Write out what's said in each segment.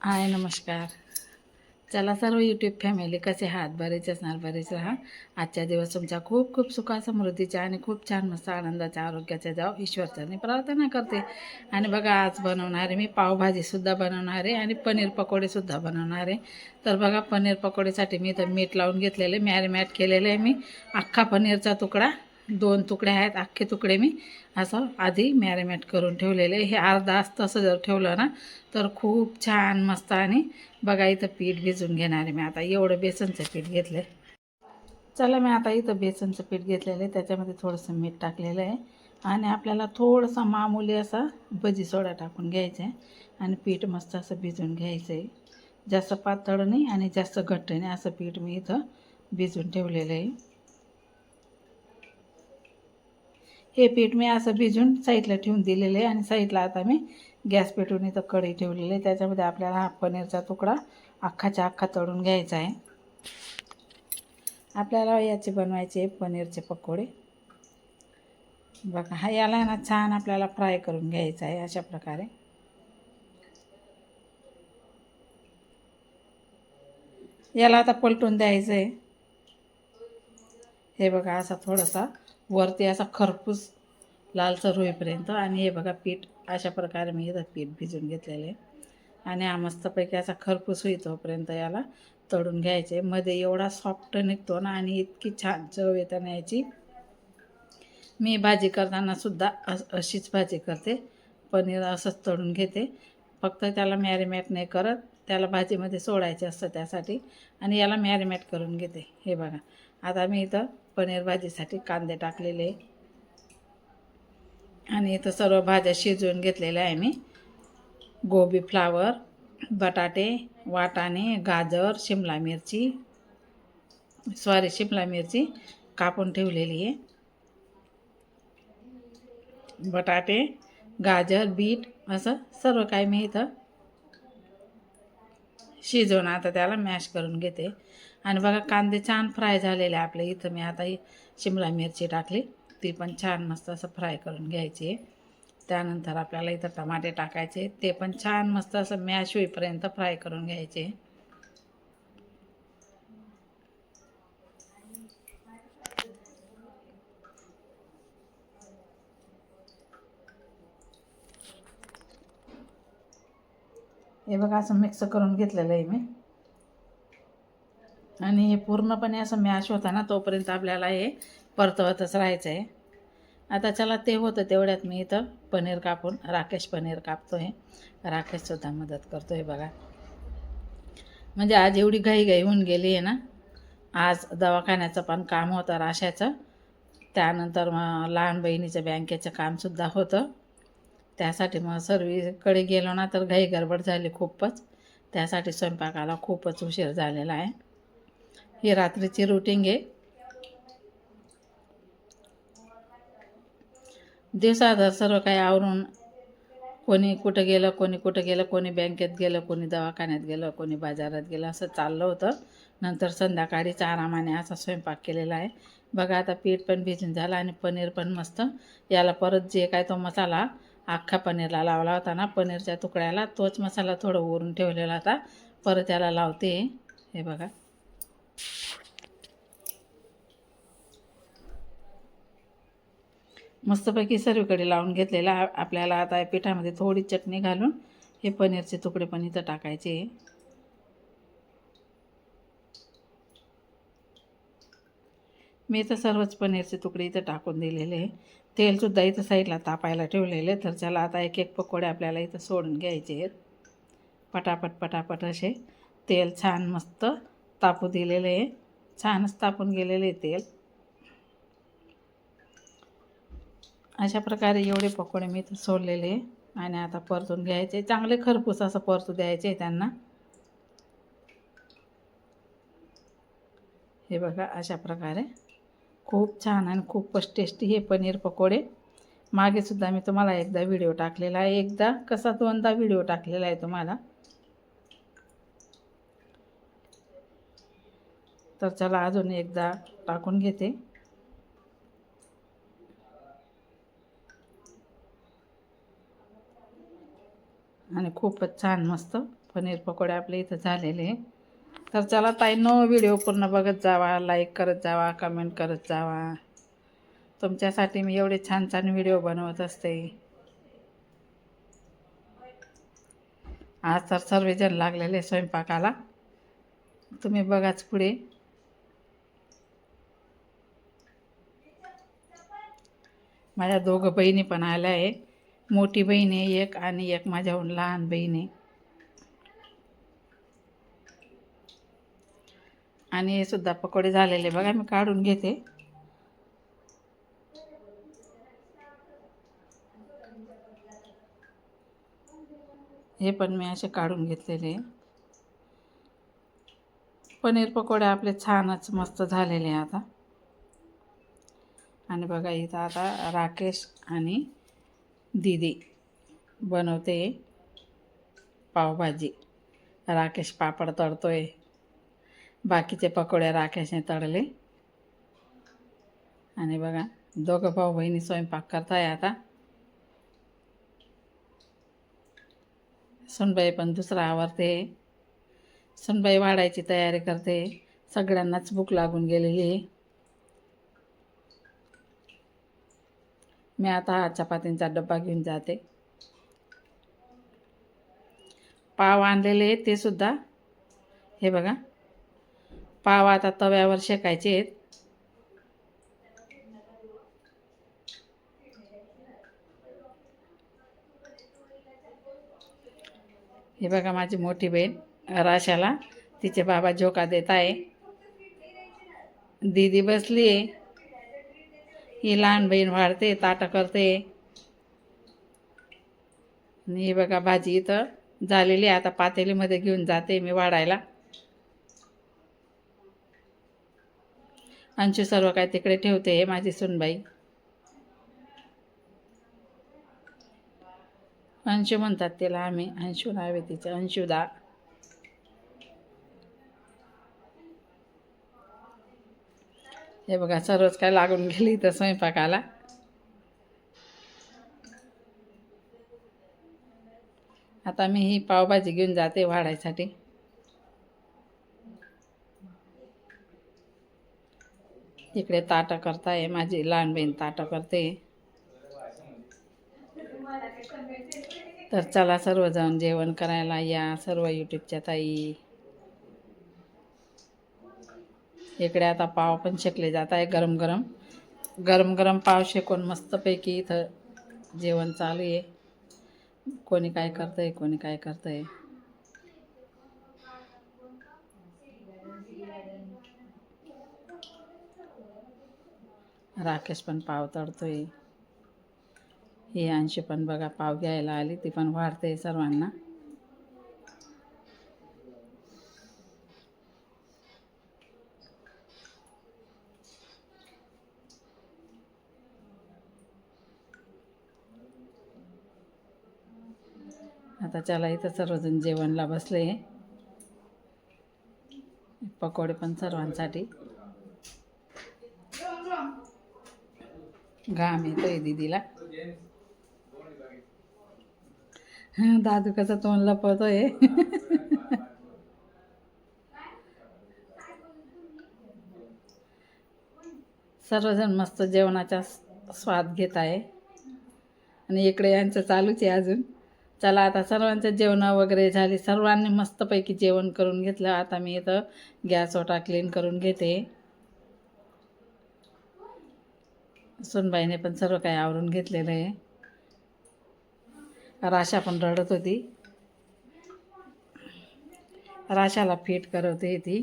हाय नमस्कार. चला सर्व यूट्यूब फॅमिली कसे आहात? बरेच असणार बरेच राहा. आजच्या दिवस तुमच्या खूप खूप सुखा समृद्धीच्या आणि खूप छान मस्त आनंदाच्या आरोग्याच्या जाव ईश्वरचरणी प्रार्थना करते. आणि बघा आज बनवणार आहे मी पावभाजीसुद्धा बनवणार आहे आणि पनीर पकोडेसुद्धा बनवणार आहे. तर बघा पनीर पकोडेसाठी मी तर मीठ लावून घेतलेले मॅरिमॅट केलेलं आहे मी. अख्खा पनीरचा तुकडा. दोन तुकडे आहेत अख्खे तुकडे मी असं आधी मॅरिनेट करून ठेवलेले. हे अर्धा तसं जर ठेवलं ना तर खूप छान मस्त आणि बघा इथं पीठ भिजून घेणार आहे मी आता. एवढं बेसनचं पीठ घेतलं चला मी आता इथं बेसनचं पीठ घेतलेलं आहे. त्याच्यामध्ये थोडंसं मीठ टाकलेलं आहे. आणि आपल्याला थोडंसं मामूली असा भजी सोडा टाकून घ्यायचा आहे. आणि पीठ मस्त असं भिजून घ्यायचं आहे. जास्त पातळ नाही आणि जास्त घट्ट नाही. असं पीठ मी इथं भिजून ठेवलेलं आहे. हे पीठ मी असं भिजून साईडला ठेवून दिलेलं आहे आणि साईडला आता मी गॅस पेटून इथं कढई ठेवलेली आहे. त्याच्यामध्ये आपल्याला हा पनीरचा तुकडा अख्खाच्या अख्खा तळून घ्यायचा आहे. आपल्याला याचे बनवायचे पनीरचे पकोडे. बघा हा याला ना छान आपल्याला फ्राय करून घ्यायचा आहे अशा प्रकारे. याला आता पलटून द्यायचं आहे हे बघा असा थोडासा वरती असा खरपूस लालसर होईपर्यंत आणि हे बघा पीठ अशा प्रकारे मी इथं पीठ भिजून घेतलेले. आणि हा मस्तपैकी असा खरपूस होई तोपर्यंत याला तळून घ्यायचे. मध्ये एवढा सॉफ्ट निघतो ना आणि इतकी छान चव येताना याची. मी भाजी करताना सुद्धा अशीच भाजी करते. पनीर असंच तळून घेते. फक्त त्याला मॅरिनेट नाही करत. त्याला भाजीमध्ये सोडायचे असतं त्यासाठी. आणि याला मॅरिनेट करून घेते. हे बघा. आता मी इथं पनीर भाजीसाठी कांदे टाकलेले. आणि इथं सर्व भाज्या शिजवून घेतलेल्या आहे मी. गोबी फ्लावर बटाटे वाटाणे गाजर शिमला मिरची सॉरी शिमला मिरची कापून ठेवलेली आहे. बटाटे गाजर बीट असं सर्व काही मी इथं शिजवून आता त्याला मॅश करून घेते. आणि बघा कांदे छान फ्राय झालेले आपले. इथं मी आता शिमला मिरची टाकली. ती पण छान मस्त असं फ्राय करून घ्यायची. आहे त्यानंतर आपल्याला इथं टमाटे टाकायचे. ते पण छान मस्त असं मॅश होईपर्यंत फ्राय करून घ्यायचे. हे बघा असं मिक्स करून घेतलेलं आहे मी. आणि हे पूर्णपणे असं मॅश होता ना तोपर्यंत आपल्याला हे परतवतच राहायचं आहे आता चला ते होतं तेवढ्यात मी इथं पनीर कापून राकेश पनीर कापतो आहे राकेशसुद्धा मदत करतो आहे बघा. म्हणजे आज एवढी घाई घाई होऊन गेली आहे ना. आज दवाखान्याचं पण काम होतं राशाचं. त्यानंतर मग लहान बहिणीचं बँकेचं कामसुद्धा होतं. त्यासाठी मग सर्वीकडे गेलो ना तर घाई गडबड झाली खूपच. त्यासाठी स्वयंपाकाला खूपच उशीर झालेला आहे. ही रात्रीची रुटीन आहे दिवसात सर्व काही आवरून कोणी कुठं गेलं कोणी कुठं गेलं कोणी बँकेत गेलं कोणी दवाखान्यात गेलं कोणी बाजारात गेलं असं चाललं होतं. नंतर संध्याकाळीच आरामाने असा स्वयंपाक केलेला आहे. बघा आता पीठ पण भिजून झालं आणि पनीर पण मस्त. याला परत जे काय तो मसाला अख्खा पनीरला लावला होता ना पनीरच्या तुकड्याला तोच मसाला थोडं ओरून ठेवलेला होता. परत याला लावते. हे बघा. मस्तपैकी सर्वीकडे लावून घेतलेला आपल्याला आता पिठामध्ये थोडी चटणी घालून हे पनीरचे तुकडे पण इथं टाकायचे. मी इथं सर्वच पनीरचे तुकडे इथं टाकून दिलेले. तेलसुद्धा इथं साईडला तापायला ठेवलेले. तर त्याला आता एक एक पकोडे आपल्याला इथं सोडून घ्यायचे आहेत. पटापट पटापट असे. तेल छान मस्त तापू दिलेले आहे. छानच तापून गेलेले तेल. अशा प्रकारे एवढे पकोडे मी इथं सोडलेले आणि आता परतून घ्यायचे. चांगले खरपूस असं परतू द्यायचे त्यांना. हे बघा अशा प्रकारे. खूप छान आणि खूपच टेस्टी हे पनीर पकोडे. मागेसुद्धा मी तुम्हाला एकदा व्हिडिओ टाकलेला आहे. एकदा कसा दोनदा व्हिडिओ टाकलेला आहे तुम्हाला. तर चला अजून एकदा टाकून घेते. आणि खूपच छान मस्त पनीर पकोडे आपले इथं झालेले तर चला ताईनो व्हिडिओ पूर्ण बघत जावा लाईक करत जावा कमेंट करत जावा. तुमच्यासाठी मी एवढे छान छान व्हिडिओ बनवत असते. आज तर सर्वजण लागलेले स्वयंपाकाला. तुम्ही बघाच पुढे. माझ्या दोघं बहिणी पण आल्या आहे. मोठी बहीण आहे एक आणि एक माझ्याहून लहान बहीण आहे. आणि हे सुद्धा पकोडे झालेले बघा मी काढून घेते. हे पण मी असे काढून घेतलेले पनीर पकोडे आपले छानच मस्त झालेले आहे आता. आणि बघा इथं आता राकेश आणि दीदी बनवते पावभाजी. राकेश पापड तळतोय. बाकीचे पकोडे राकेशने तळले. आणि बघा दोघं भाऊ बहिणी स्वयंपाक करताय आता. सुनबाई पण दुसरा आवरते. सुनबाई वाढायची तयारी करते. सगळ्यांनाच भूक लागून गेलेली आहे. मी आता हा चपातींचा डब्बा घेऊन जाते. पाव आणलेले आहेत ते सुद्धा. हे बघा. पाव आता तव्यावर शेकायचे आहेत. हे बघा माझी मोठी बहीण राशाला. तिचे बाबा झोका देत आहे. दीदी बसली आहे ही लहान बहीण वाढते ताटं करते. आणि ही बघा भाजी इथं झालेली आहे. आता पातेलीमध्ये घेऊन जाते मी वाढायला. अंशू सर्व काय तिकडे ठेवते माझी सुनबाई. अंशू म्हणतात तिला आम्ही अंशू नाव आहे तिचं अंशुदा. हे बघा सर्वच काय लागून गेली तर स्वयंपाकाला. आता मी ही पावभाजी घेऊन जाते वाढायसाठी. इकडे ताटं करताय माझी लहान बहीण ताटं करते. तर चला सर्वजण जेवण करायला या सर्व यूट्यूबच्या ताई. इकडे आता पाव पण शेकले जात आहे गरम गरम. गरम गरम पाव शेकून मस्तपैकी इथं जेवण चालू आहे. कोणी काय करतंय कोणी काय करतंय. राकेश पण पाव तळतोय. ही अंशी पण बघा पाव घ्यायला आली ती पण वाढते सर्वांना. आता चला इथं सर्वजण जेवणला बसले. पकोडे पण सर्वांसाठी. घाम येतोय दीदीला. दादू कसा तोंड लपवतोय? सर्वजण मस्त जेवणाचा स्वाद घेत आहे. आणि इकडे यांचं चालूच आहे अजून. चला आता सर्वांचं जेवणं वगैरे झाली. सर्वांनी मस्तपैकी जेवण करून घेतलं. आता मी इथं गॅस ओटा क्लीन करून घेते. सुनबाईने पण सर्व काही आवरून घेतलेलं आहे. राशा पण रडत होती. राशाला फिट करवते ती.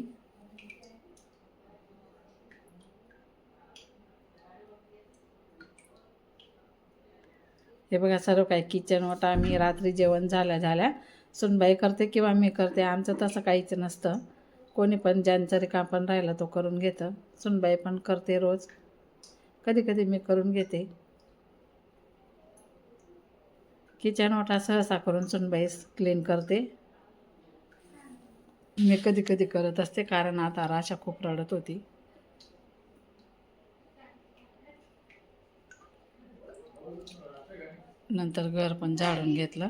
हे बघा सर्व काही किचन ओटा आम्ही रात्री जेवण झाल्या झाल्या. सुनबाई करते किंवा मी करते आमचं तसं काहीच नसतं. कोणी पण ज्यांचं रिकाम पण राहिलं तो करून घेतं. सुनबाई पण करते रोज. कधी कधी मी करून घेते. किचन ओटा सहसा करून सुनबाई क्लीन करते. मी कधी कधी करत असते कारण आता राशा खूप रडत होती. नंतर घर पण झाडून घेतलं.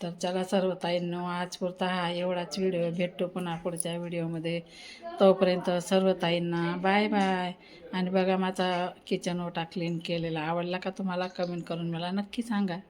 तर चला सर्व ताईंनो आजपुरता हा एवढाच व्हिडिओ. भेटतो पुन्हा पुढच्या व्हिडिओमध्ये. तोपर्यंत सर्व ताईंना बाय बाय. आणि बघा माझा किचन ओटा क्लीन केलेला आवडला का तुम्हाला? कमेंट करून मला नक्की सांगा.